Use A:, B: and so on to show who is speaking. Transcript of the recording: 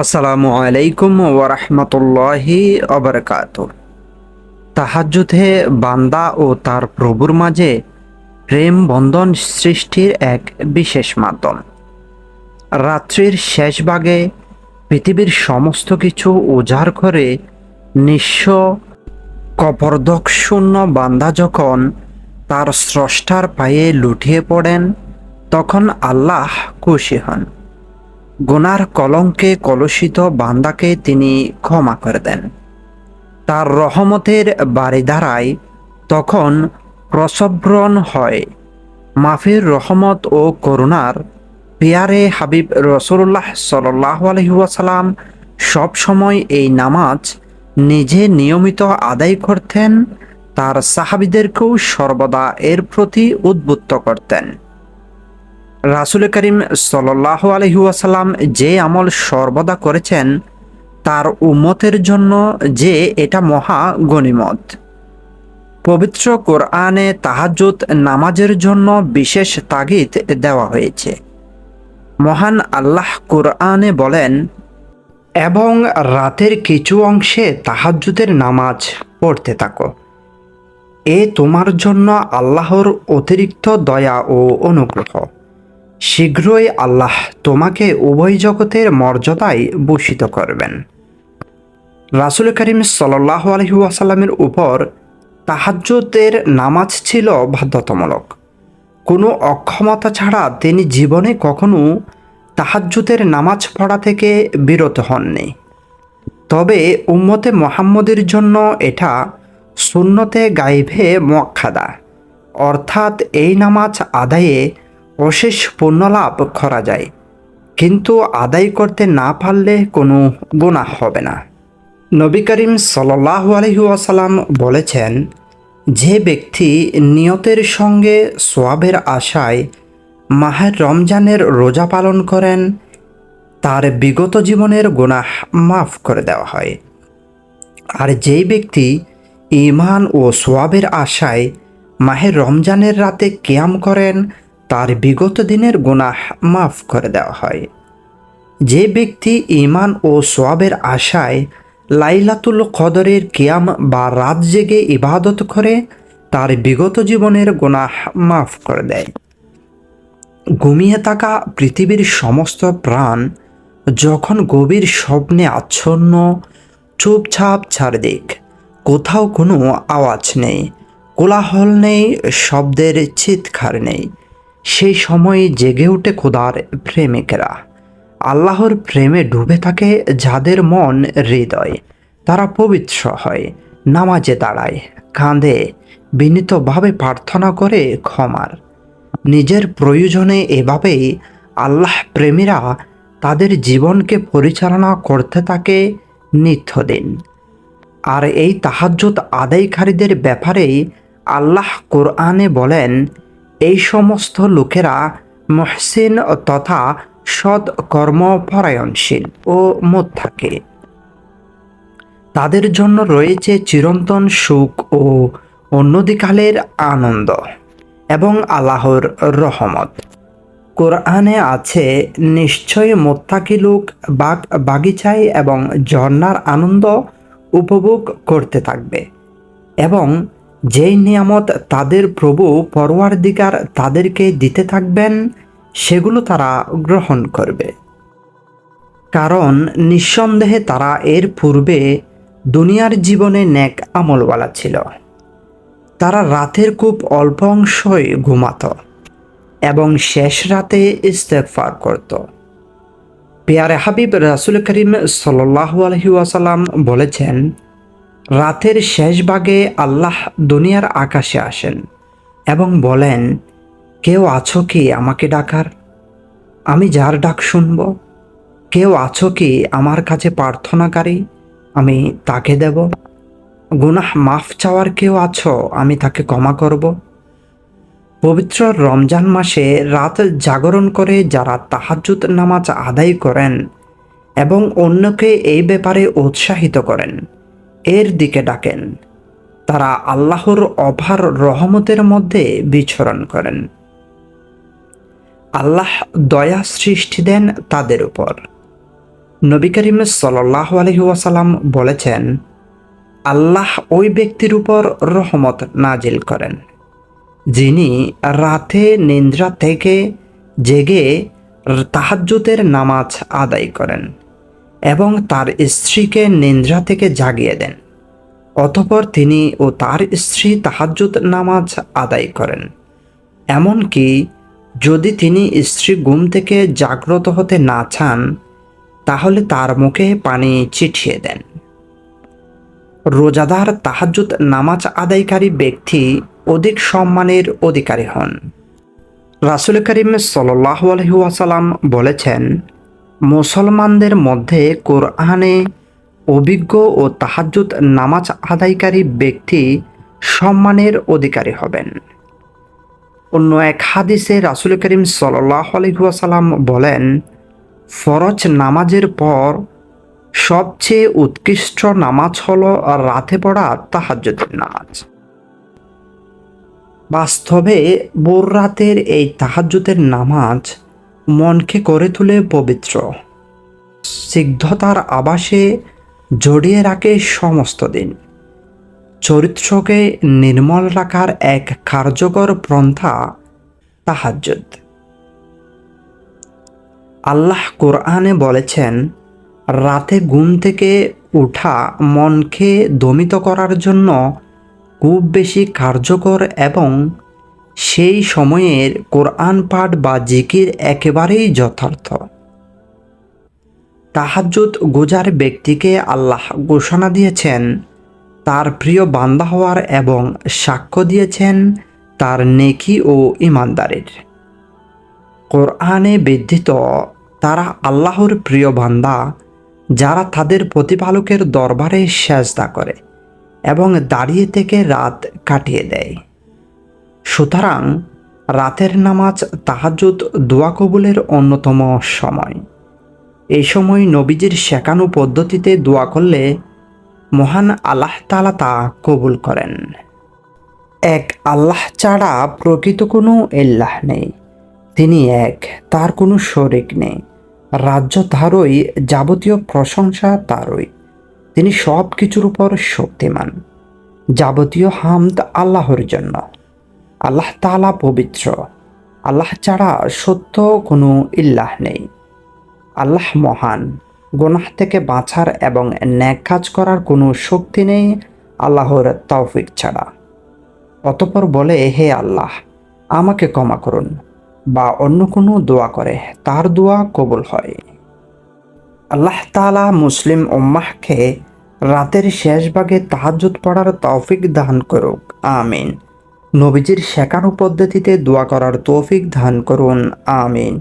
A: আসসালামু আলাইকুম ওরহমতুল্লাহি অবরকাত তাহাজ্জুদে বান্দা ও তার প্রভুর মাঝে প্রেম বন্ধন সৃষ্টির এক বিশেষ মাধ্যম। রাত্রির শেষ ভাগে পৃথিবীর সমস্ত কিছু উজাড় করে নিঃস্ব কপরদকশূন্য বান্দা যখন তার স্রষ্টার পায়ে লুটিয়ে পড়েন, তখন আল্লাহ খুশি হন। গুনার কলঙ্কে কলুষিত বান্দাকে তিনি ক্ষমা করে দেন। তার রহমতের বাড়িধারায় তখন প্রসব্রণ হয়। মাফির রহমত ও করুণার পেয়ারে হাবিব রসুল্লাহ সাল্লাহ আলহিউসালাম সবসময় এই নামাজ নিজে নিয়মিত আদায় করতেন, তার সাহাবিদেরকেও সর্বদা এর প্রতি উদ্বুদ্ধ করতেন। রাসুল করিম সাল্লাহ আলহিউসালাম যে আমল সর্বদা করেছেন, তার উম্মতের জন্য যে এটা মহা গণিমত। পবিত্র কোরআনে তাহাজুত নামাজের জন্য বিশেষ তাগিদ দেওয়া হয়েছে। মহান আল্লাহ কোরআনে বলেন, এবং রাতের কিছু অংশে তাহাজ্জুদের নামাজ পড়তে থাকো। এ তোমার জন্য আল্লাহর অতিরিক্ত দয়া ও অনুগ্রহ। শীঘ্রই আল্লাহ তোমাকে উভয় জগতের মর্যাদায় ভূষিত করবেন। রাসুল করিম সাল্লাহ আলহিউসালামের উপর তাহাজ্জুদের নামাজ ছিল বাধ্যতামূলক। কোনো অক্ষমতা ছাড়া তিনি জীবনে কখনো তাহাজ্জুদের নামাজ পড়া থেকে বিরত হননি। তবে উম্মতে মোহাম্মদের জন্য এটা সুন্নতে গাইভে মক্কাদা অর্থাৎ এই নামাজ আদায়ে অশেষ পুণ্যলাভ করা যায়। কিন্তু আদায় করতে না পারলে কোনো গুণা হবে না। নবী করিম সাল্লাহ আলহিউসালাম বলেছেন, যে ব্যক্তি নিয়তের সঙ্গে সোয়াবের আশায় মাহের রমজানের রোজা পালন করেন, তার বিগত জীবনের গুনাহ মাফ করে দেওয়া হয়। আর যেই ব্যক্তি ইমান ও সোয়াবের আশায় মাহের রমজানের রাতে ক্যাম করেন তার বিগত দিনের গুনাহ মাফ করে দেওয়া হয়। যে ব্যক্তি ইমান ও সোয়াবের আশায় লাইলাতুল কদরের কিয়াম বা রাত জেগে ইবাদত করে, তার বিগত জীবনের গুনাহ মাফ করে দেয়। ঘুমিয়ে থাকা পৃথিবীর সমস্ত প্রাণ যখন গভীর স্বপ্নে আচ্ছন্ন, চুপচাপ চারদিক, কোথাও কোনো আওয়াজ নেই, কোলাহল নেই, শব্দের চিৎকার নেই সেই সময় জেগে ওঠে খোদার প্রেমিকেরা। আল্লাহর প্রেমে ডুবে থাকে যাদের মন হৃদয়। তারা পবিত্র হয়, নামাজে দাঁড়ায়, কাঁদে, বিনীতভাবে প্রার্থনা করে ক্ষমার। নিজের প্রয়োজনে এভাবেই আল্লাহ প্রেমীরা তাদের জীবনকে পরিচালনা করতে থাকে নিত্যদিন। আর এই তাহাজ্জুদ আদায়কারীদের ব্যাপারেই আল্লাহ কোরআনে বলেন এই সমস্ত লোকেরা মহসিন তথা সৎ কর্মপরায়ণশীল ও থাকে তাদের জন্য রয়েছে চিরন্তন সুখ ও অন্যদিকালের আনন্দ এবং আল্লাহর রহমত। কোরআনে আছে, নিশ্চয় মোত্তাকি লোক বাগ, বাগিচায় এবং ঝর্নার আনন্দ উপভোগ করতে থাকবে এবং যেই নিয়ামত তাদের প্রভু পরোয়ার দিকার তাদেরকে দিতে থাকবেন, সেগুলো তারা গ্রহণ করবে। কারণ নিঃসন্দেহে তারা এর পূর্বে দুনিয়ার জীবনে ন্যাক আমলওয়ালা ছিল। তারা রাতের খুব অল্প অংশই ঘুমাত এবং শেষ রাতে ইস্তেফার করত। পেয়ারে হাবিব রাসুল করিম সাল্লাহ আলহিউসালাম বলেছেন রাতের শেষ ভাগে আল্লাহ দুনিয়ার আকাশে আসেন এবং বলেন, কেউ আছো কি আমাকে ডাকার? আমি যার ডাক শুনব? কেউ আছো কি আমার কাছে প্রার্থনাকারী? আমি তাকে দেব? গুনাহ মাফ চাওয়ার কেউ আছো? আমি তাকে ক্ষমা করব? পবিত্র রমজান মাসে রাত জাগরণ করে যারা তাহাজুত নামাজ আদায় করেন এবং অন্যকে এই ব্যাপারে উৎসাহিত করেন। এর দিকে ডাকেন। তারা আল্লাহর অভার রহমতের মধ্যে বিচরণ করেন। আল্লাহ দয়া সৃষ্টি দেন তাদের উপর। নবী করিম সাল্লাহ আলহি ওয়াসাল্লাম বলেছেন, আল্লাহ ওই ব্যক্তির উপর রহমত নাজিল করেন, যিনি রাতে নিন্দ্রা থেকে জেগে তাহাজ্জুদের নামাজ আদায় করেন। এবং তার স্ত্রীকে নিন্দ্রা থেকে জাগিয়ে দেন। অতপর তিনি ও তার স্ত্রী তাহাজ্জুদ নামাজ আদায় করেন। এমনকি যদি তিনি স্ত্রী ঘুম থেকে জাগ্রত হতে না চান, তাহলে তার মুখে পানি চিঠিয়ে দেন। রোজাদার তাহাজ্জুদ নামাজ আদায়কারী ব্যক্তি অধিক সম্মানের অধিকারী হন। রাসুল করিম সাল্লাহ আলহিউসালাম বলেছেন মুসলমানদের মধ্যে কোরআনে অভিজ্ঞ ও তাহাজ্জুদ নামাজ আদায়কারী ব্যক্তি সম্মানের অধিকারী হবেন। অন্য এক হাদিসে রাসুল করিম সাল্লাহ আলহিউসালাম বলেন, ফরজ নামাজের পর সবচেয়ে উৎকৃষ্ট নামাজ হলো রাতে পড়া তাহাজ্জুদের নামাজ। বাস্তবে বোর রাতের এই তাহাজ্জুদের নামাজ মনকে করে তুলে পবিত্র। সিদ্ধতার আবাসে জড়িয়ে রাখে সমস্ত দিন। চরিত্রকে নির্মল রাখার এক কার্যকর পন্থা তাহাজ্জুদ। আল্লাহ কোরআনে বলেছেন, রাতে ঘুম থেকে উঠা মনকে দমিত করার জন্য খুব বেশি কার্যকর এবং সেই সময়ের কোরআন পাঠ বা জিকির একেবারেই যথার্থ। তাহাজ্জুদ গোজার ব্যক্তিকে আল্লাহ ঘোষণা দিয়েছেন, তার প্রিয় বান্দা হওয়ার এবং সাক্ষ্য দিয়েছেন তার নেকি ও ইমানদারের। কোরআনে বিদ্ধিত তারা আল্লাহর প্রিয় বান্দা, যারা তাদের প্রতিপালকের দরবারে সেজদা করে এবং দাঁড়িয়ে থেকে রাত কাটিয়ে দেয়। সুতরাং রাতের নামাজ তাহাজুদ দোয়া কবুলের অন্যতম সময়। এই সময় নবীজির শেখানো পদ্ধতিতে দোয়া করলে মহান আল্লাহ তালা তা কবুল করেন। এক আল্লাহ ছাড়া প্রকৃত কোনো এল্লাহ নেই। তিনি এক, তার কোনো শরিক নেই। রাজ্য তারই, যাবতীয় প্রশংসা তারই। তিনি সব কিছুর উপর শক্তিমান। যাবতীয় হামদ আল্লাহর জন্য। আল্লাহ তালা পবিত্র। আল্লাহ ছাড়া সত্য কোনো ইল্লাহ নেই। আল্লাহ মহান, গোনাহ থেকে বাঁচার এবং ন্যাক কাজ করার কোনো শক্তি নেই আল্লাহর তৌফিক ছাড়া। অতপর বলে, হে আল্লাহ, আমাকে ক্ষমা করুন বা অন্য কোনো দোয়া করে, তার দোয়া কবুল হয়। আল্লাহ তালা মুসলিম উম্মাহকে রাতের শেষ ভাগে তাহাজুদ পড়ার তৌফিক দান করুক। আমিন। নবীজির শেখানো পদ্ধতিতে দোয়া করার তৌফিক ধান করুন আমিন।